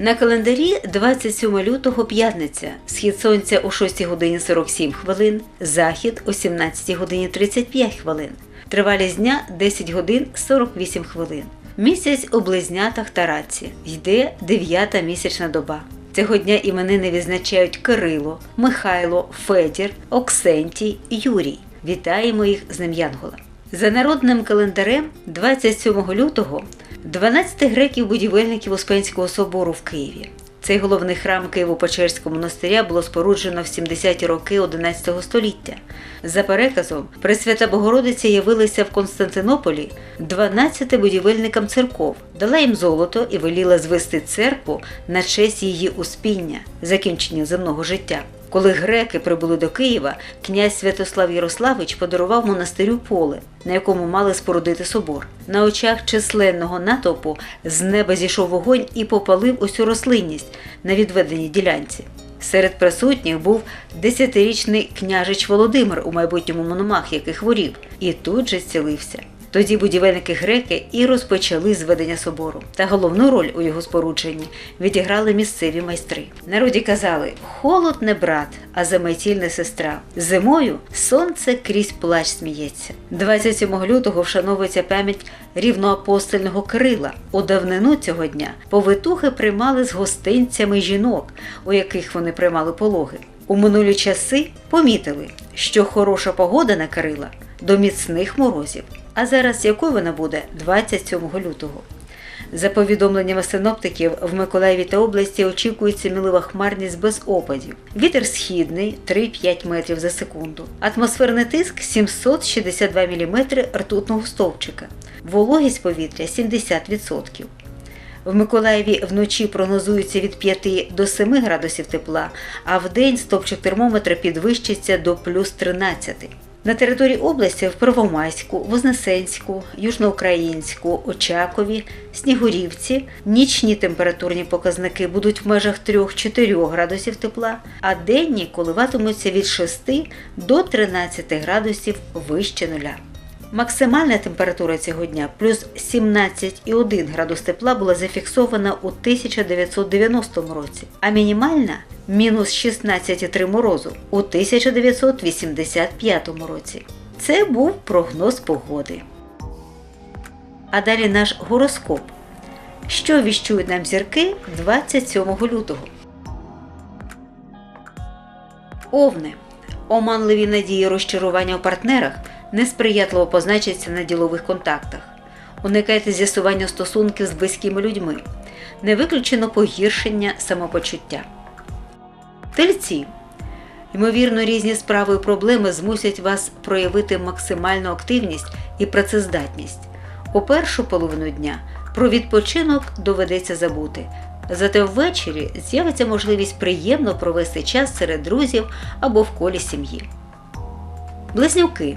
На календарі 27 лютого п'ятниця. Схід сонця о 6 годині 47 хвилин, захід о 17 годині 35 хвилин. Тривалість дня 10 годин 48 хвилин. Місяць у близнятах та раці. Йде дев'ята місячна доба. Цього дня іменини відзначають Кирило, Михайло, Федір, Оксентій, Юрій. Вітаємо їх з ним Янгола. За народним календарем 27 лютого 12 греків-будівельників Успенського собору в Києві. Цей головний храм Києво-Печерського монастиря було споруджено в 70-ті роки 11 століття. За переказом, Пресвята Богородиця явилася в Константинополі 12 будівельникам церков, дала їм золото і веліла звести церкву на честь її успіння, закінчення земного життя. Коли греки прибули до Києва, князь Святослав Ярославич подарував монастирю поле, на якому мали спорудити собор. На очах численного натовпу з неба зійшов вогонь і попалив усю рослинність на відведеній ділянці. Серед присутніх був десятирічний княжич Володимир у майбутньому мономах, який хворів, і тут же зцілився. Тоді будівельники греки і розпочали зведення собору. Та головну роль у його спорудженні відіграли місцеві майстри. Народі казали: холод не брат, а заметіль не сестра. Зимою сонце крізь плач сміється. 27 лютого вшановується пам'ять рівноапостольного Кирила. У давнину цього дня повитухи приймали з гостинцями жінок, у яких вони приймали пологи. У минулі часи помітили, що хороша погода на Кирила до міцних морозів. А зараз якою вона буде 27 лютого? За повідомленнями синоптиків, в Миколаєві та області очікується мілива хмарність без опадів. Вітер східний 3-5 метрів за секунду. Атмосферний тиск 762 мм ртутного стовпчика. Вологість повітря 70%. В Миколаєві вночі прогнозується від 5 до 7 градусів тепла, а в день стопчик термометра підвищиться до плюс 13. На території області в Первомайську, Вознесенську, Южноукраїнську, Очакові, Снігурівці нічні температурні показники будуть в межах 3-4 градусів тепла, а денні коливатимуться від 6 до 13 градусів вище нуля. Максимальна температура цього дня плюс 17,1 градус тепла була зафіксована у 1990 році, а мінімальна мінус 16,3 морозу у 1985 році. Це був прогноз погоди. А далі наш гороскоп. Що віщують нам зірки 27 лютого? Овни. Оманливі надії розчарування у партнерах несприятливо позначаться на ділових контактах. Уникайте з'ясування стосунків з близькими людьми. Не виключено погіршення самопочуття. Тельці. Ймовірно, різні справи і проблеми змусять вас проявити максимальну активність і працездатність. У першу половину дня про відпочинок доведеться забути. Зате ввечері з'явиться можливість приємно провести час серед друзів або в колі сім'ї. Близнюки.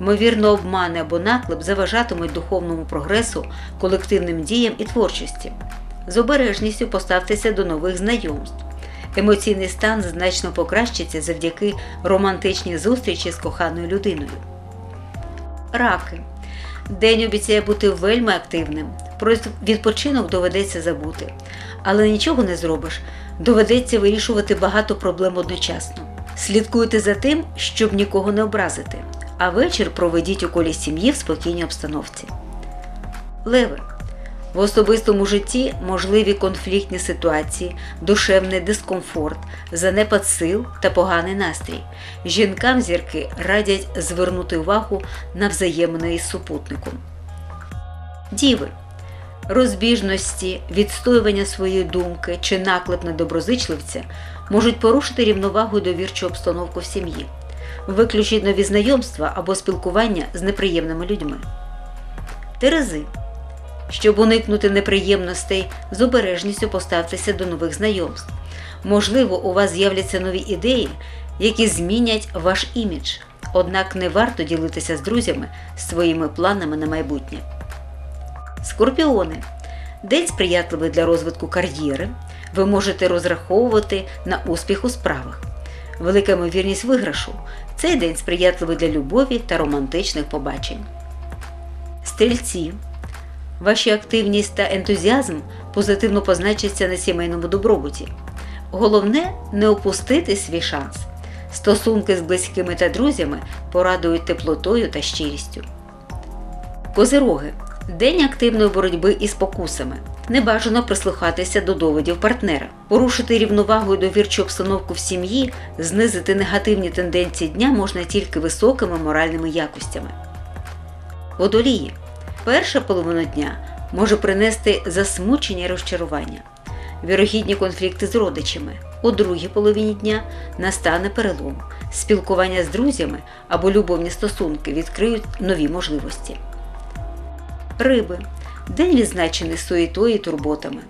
Ймовірно, обмани або наклеп заважатимуть духовному прогресу, колективним діям і творчості. З обережністю поставтеся до нових знайомств. Емоційний стан значно покращиться завдяки романтичній зустрічі з коханою людиною. Раки. День обіцяє бути вельми активним. Про відпочинок доведеться забути. Але нічого не зробиш. Доведеться вирішувати багато проблем одночасно. Слідкуйте за тим, щоб нікого не образити, а вечір проведіть у колі сім'ї в спокійній обстановці. Леви. В особистому житті можливі конфліктні ситуації, душевний дискомфорт, занепад сил та поганий настрій. Жінкам зірки радять звернути увагу на взаємини із супутником. Діви. Розбіжності, відстоювання своєї думки чи наклеп на доброзичливця можуть порушити рівновагу і довірчу обстановку в сім'ї. Виключіть нові знайомства або спілкування з неприємними людьми. Терези. Щоб уникнути неприємностей, з обережністю поставтеся до нових знайомств. Можливо, у вас з'являться нові ідеї, які змінять ваш імідж, однак не варто ділитися з друзями своїми планами на майбутнє. Скорпіони. День сприятливий для розвитку кар'єри. Ви можете розраховувати на успіх у справах. Велика ймовірність виграшу. Цей день сприятливий для любові та романтичних побачень. Стрільці. Ваша активність та ентузіазм позитивно позначаться на сімейному добробуті. Головне не опустити свій шанс. Стосунки з близькими та друзями порадують теплотою та щирістю. Козироги. День активної боротьби із покусами. Небажано прислухатися до доводів партнера, порушити рівновагу і довірчу обстановку в сім'ї, знизити негативні тенденції дня можна тільки високими моральними якостями. Водолії. Перша половина дня може принести засмучення і розчарування, вірогідні конфлікти з родичами. У другій половині дня настане перелом. Спілкування з друзями або любовні стосунки відкриють нові можливості. Риби. День відзначений суєтою і турботами.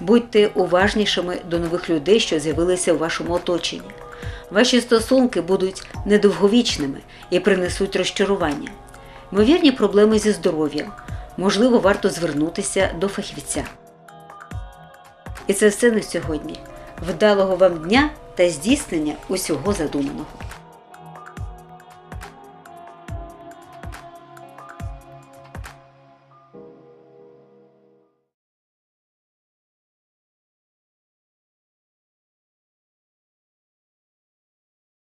Будьте уважнішими до нових людей, що з'явилися у вашому оточенні. Ваші стосунки будуть недовговічними і принесуть розчарування. Ймовірні проблеми зі здоров'ям. Можливо, варто звернутися до фахівця. І це все на сьогодні. Вдалого вам дня та здійснення усього задуманого.